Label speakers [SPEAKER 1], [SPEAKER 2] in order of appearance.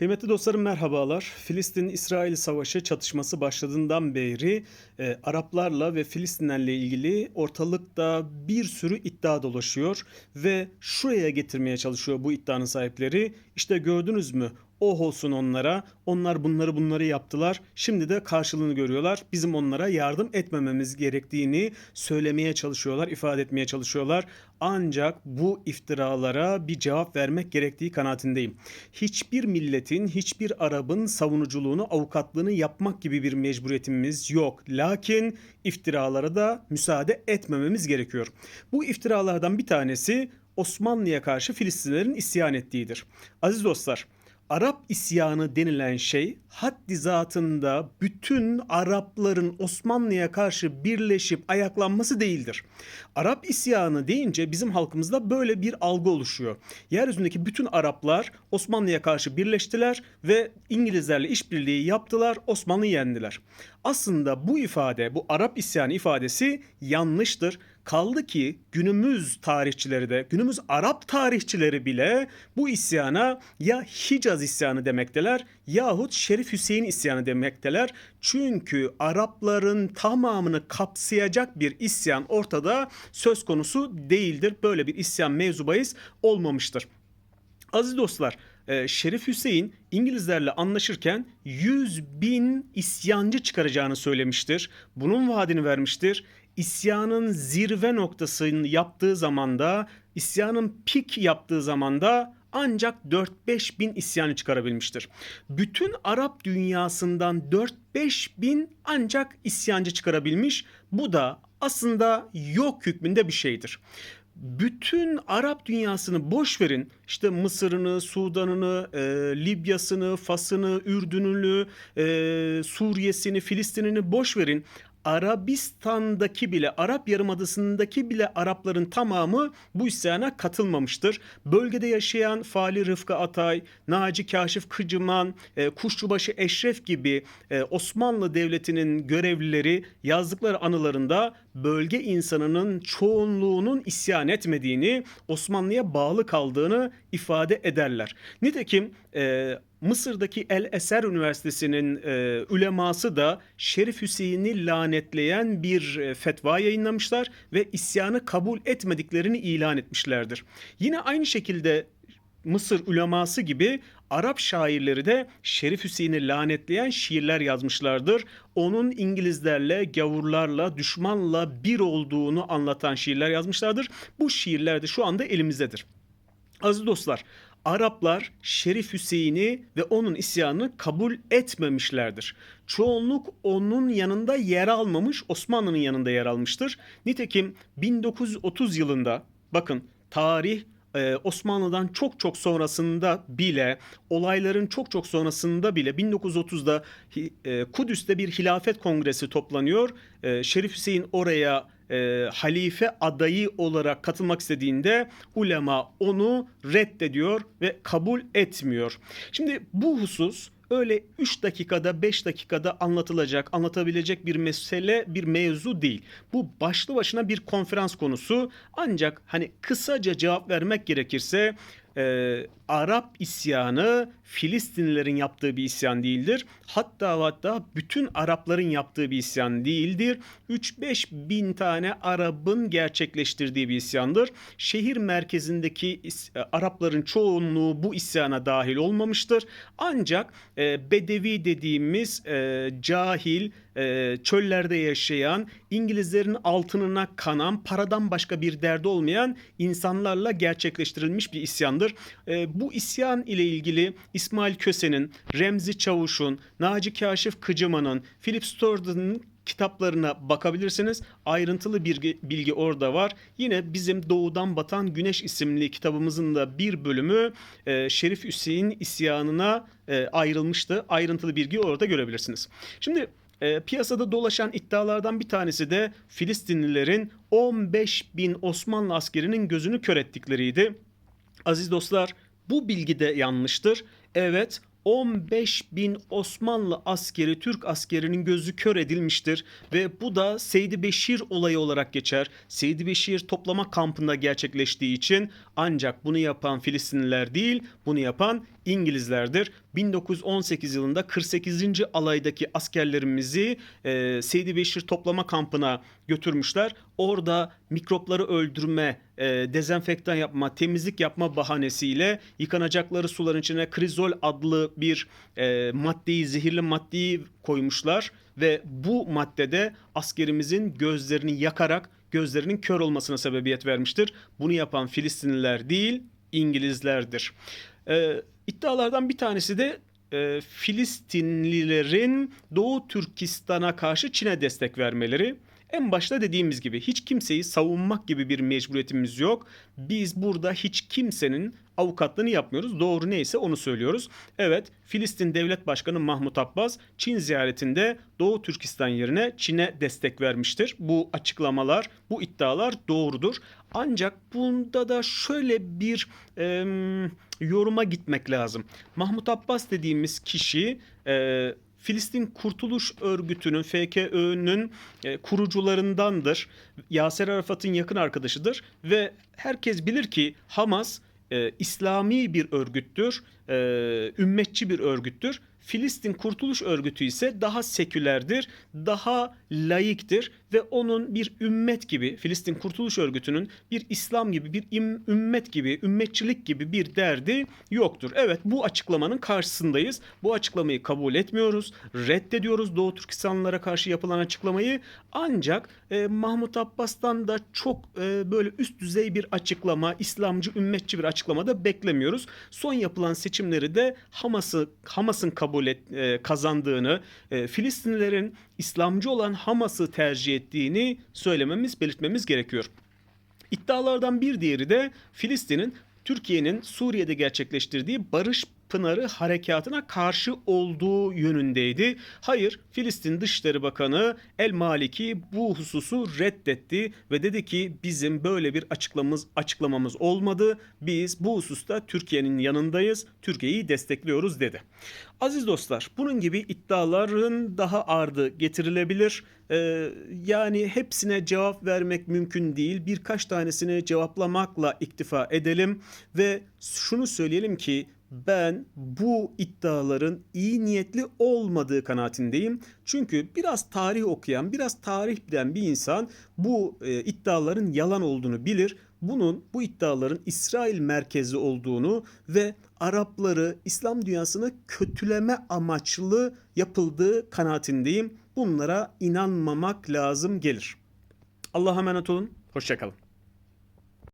[SPEAKER 1] Kıymetli dostlarım merhabalar. Filistin-İsrail savaşı çatışması başladığından beri e, Araplarla ve Filistinlerle ilgili ortalıkta bir sürü iddia dolaşıyor ve şuraya getirmeye çalışıyor bu iddianın sahipleri. İşte gördünüz mü? Oh olsun onlara. Onlar bunları bunları yaptılar. Şimdi de karşılığını görüyorlar. Bizim onlara yardım etmememiz gerektiğini söylemeye çalışıyorlar, ifade etmeye çalışıyorlar. Ancak bu iftiralara bir cevap vermek gerektiği kanaatindeyim. Hiçbir milletin, hiçbir Arap'ın savunuculuğunu, avukatlığını yapmak gibi bir mecburiyetimiz yok. Lakin iftiralara da müsaade etmememiz gerekiyor. Bu iftiralardan bir tanesi Osmanlı'ya karşı Filistinlerin isyan ettiğidir. Aziz dostlar, Arap isyanı denilen şey haddi zatında bütün Arapların Osmanlı'ya karşı birleşip ayaklanması değildir. Arap isyanı deyince bizim halkımızda böyle bir algı oluşuyor. Yeryüzündeki bütün Araplar Osmanlı'ya karşı birleştiler ve İngilizlerle işbirliği yaptılar, Osmanlı'yı yendiler. Aslında bu ifade, bu Arap isyanı ifadesi yanlıştır. Kaldı ki günümüz tarihçileri de, günümüz Arap tarihçileri bile bu isyana ya Hicaz isyanı demekteler yahut Şerif Hüseyin isyanı demekteler. Çünkü Arapların tamamını kapsayacak bir isyan ortada söz konusu değildir. Böyle bir isyan mevzu bahis olmamıştır. Aziz dostlar, e, Şerif Hüseyin İngilizlerle anlaşırken 100 bin isyancı çıkaracağını söylemiştir. Bunun vaadini vermiştir. İsyanın zirve noktasını yaptığı zamanda, isyanın pik yaptığı zamanda ancak 4-5 bin isyanı çıkarabilmiştir. Bütün Arap dünyasından 4-5 bin ancak isyancı çıkarabilmiş. Bu da aslında yok hükmünde bir şeydir bütün Arap dünyasını boş verin. İşte Mısır'ını, Sudan'ını, e, Libya'sını, Fas'ını, Ürdün'ünü, e, Suriye'sini, Filistin'ini boş verin. Arabistan'daki bile, Arap Yarımadası'ndaki bile Arapların tamamı bu isyana katılmamıştır. Bölgede yaşayan Fali Rıfkı Atay, Naci Kaşif Kıcıman, e, Kuşçubaşı Eşref gibi e, Osmanlı Devleti'nin görevlileri yazdıkları anılarında bölge insanının çoğunluğunun isyan etmediğini, Osmanlı'ya bağlı kaldığını ifade ederler. Nitekim e, Mısır'daki El Eser Üniversitesi'nin e, üleması da Şerif Hüseyin'i lanetleyen bir e, fetva yayınlamışlar ve isyanı kabul etmediklerini ilan etmişlerdir. Yine aynı şekilde Mısır üleması gibi Arap şairleri de Şerif Hüseyin'i lanetleyen şiirler yazmışlardır. Onun İngilizlerle, gavurlarla, düşmanla bir olduğunu anlatan şiirler yazmışlardır. Bu şiirler de şu anda elimizdedir. Aziz dostlar, Araplar Şerif Hüseyin'i ve onun isyanını kabul etmemişlerdir. Çoğunluk onun yanında yer almamış, Osmanlı'nın yanında yer almıştır. Nitekim 1930 yılında bakın tarih ee, Osmanlı'dan çok çok sonrasında bile olayların çok çok sonrasında bile 1930'da e, Kudüs'te bir hilafet kongresi toplanıyor. E, Şerif Hüseyin oraya e, halife adayı olarak katılmak istediğinde ulema onu reddediyor ve kabul etmiyor. Şimdi bu husus öyle 3 dakikada 5 dakikada anlatılacak, anlatabilecek bir mesele, bir mevzu değil. Bu başlı başına bir konferans konusu. Ancak hani kısaca cevap vermek gerekirse e, Arap isyanı Filistinlilerin yaptığı bir isyan değildir. Hatta hatta bütün Arapların yaptığı bir isyan değildir. 3-5 bin tane Arap'ın gerçekleştirdiği bir isyandır. Şehir merkezindeki e, Arapların çoğunluğu bu isyana dahil olmamıştır. Ancak e, Bedevi dediğimiz e, cahil, e, çöllerde yaşayan, İngilizlerin altınına kanan, paradan başka bir derdi olmayan insanlarla gerçekleştirilmiş bir isyandır. E, bu isyan ile ilgili İsmail Köse'nin, Remzi Çavuş'un, Naci Kaşif Kıcıman'ın, Philip Stordon'un kitaplarına bakabilirsiniz. Ayrıntılı bir bilgi orada var. Yine bizim Doğudan Batan Güneş isimli kitabımızın da bir bölümü e, Şerif Hüseyin isyanına e, ayrılmıştı. Ayrıntılı bilgi orada görebilirsiniz. Şimdi e, piyasada dolaşan iddialardan bir tanesi de Filistinlilerin 15 bin Osmanlı askerinin gözünü kör ettikleriydi. Aziz dostlar bu bilgi de yanlıştır. Evet 15 bin Osmanlı askeri, Türk askerinin gözü kör edilmiştir ve bu da Seydi Beşir olayı olarak geçer. Seydi Beşir toplama kampında gerçekleştiği için Ancak bunu yapan Filistinliler değil, bunu yapan İngilizlerdir. 1918 yılında 48. alaydaki askerlerimizi e, Seydi Beşir toplama kampına götürmüşler. Orada mikropları öldürme, e, dezenfektan yapma, temizlik yapma bahanesiyle yıkanacakları suların içine krizol adlı bir e, maddeyi, zehirli maddeyi koymuşlar ve bu maddede askerimizin gözlerini yakarak gözlerinin kör olmasına sebebiyet vermiştir. Bunu yapan Filistinliler değil, İngilizlerdir. Ee, iddialardan bir tanesi de e, Filistinlilerin Doğu Türkistan'a karşı Çin'e destek vermeleri. En başta dediğimiz gibi hiç kimseyi savunmak gibi bir mecburiyetimiz yok. Biz burada hiç kimsenin avukatlığını yapmıyoruz. Doğru neyse onu söylüyoruz. Evet Filistin Devlet Başkanı Mahmut Abbas Çin ziyaretinde Doğu Türkistan yerine Çin'e destek vermiştir. Bu açıklamalar, bu iddialar doğrudur. Ancak bunda da şöyle bir e, yoruma gitmek lazım. Mahmut Abbas dediğimiz kişi e, Filistin Kurtuluş Örgütü'nün, FKÖ'nün e, kurucularındandır. Yasir Arafat'ın yakın arkadaşıdır ve herkes bilir ki Hamas e, İslami bir örgüttür, e, ümmetçi bir örgüttür. Filistin Kurtuluş Örgütü ise daha sekülerdir, daha laiktir ve onun bir ümmet gibi, Filistin Kurtuluş Örgütü'nün bir İslam gibi, bir ümmet gibi, ümmetçilik gibi bir derdi yoktur. Evet bu açıklamanın karşısındayız. Bu açıklamayı kabul etmiyoruz, reddediyoruz Doğu Türkistanlılara karşı yapılan açıklamayı. Ancak e, Mahmut Abbas'tan da çok e, böyle üst düzey bir açıklama, İslamcı, ümmetçi bir açıklama da beklemiyoruz. Son yapılan seçimleri de Hamas'ı Hamas'ın kabul et, e, kazandığını, e, Filistinlilerin İslamcı olan Hamas'ı tercih ettiğini söylememiz, belirtmemiz gerekiyor. İddialardan bir diğeri de Filistin'in Türkiye'nin Suriye'de gerçekleştirdiği barış Pınarı harekatına karşı olduğu yönündeydi. Hayır, Filistin Dışişleri Bakanı El Maliki bu hususu reddetti ve dedi ki bizim böyle bir açıklamamız açıklamamız olmadı. Biz bu hususta Türkiye'nin yanındayız. Türkiye'yi destekliyoruz dedi. Aziz dostlar, bunun gibi iddiaların daha ardı getirilebilir. Ee, yani hepsine cevap vermek mümkün değil. Birkaç tanesini cevaplamakla iktifa edelim ve şunu söyleyelim ki ben bu iddiaların iyi niyetli olmadığı kanaatindeyim. Çünkü biraz tarih okuyan, biraz tarih bilen bir insan bu e, iddiaların yalan olduğunu bilir. Bunun bu iddiaların İsrail merkezli olduğunu ve Arapları, İslam dünyasını kötüleme amaçlı yapıldığı kanaatindeyim. Bunlara inanmamak lazım gelir. Allah'a emanet olun. Hoşçakalın.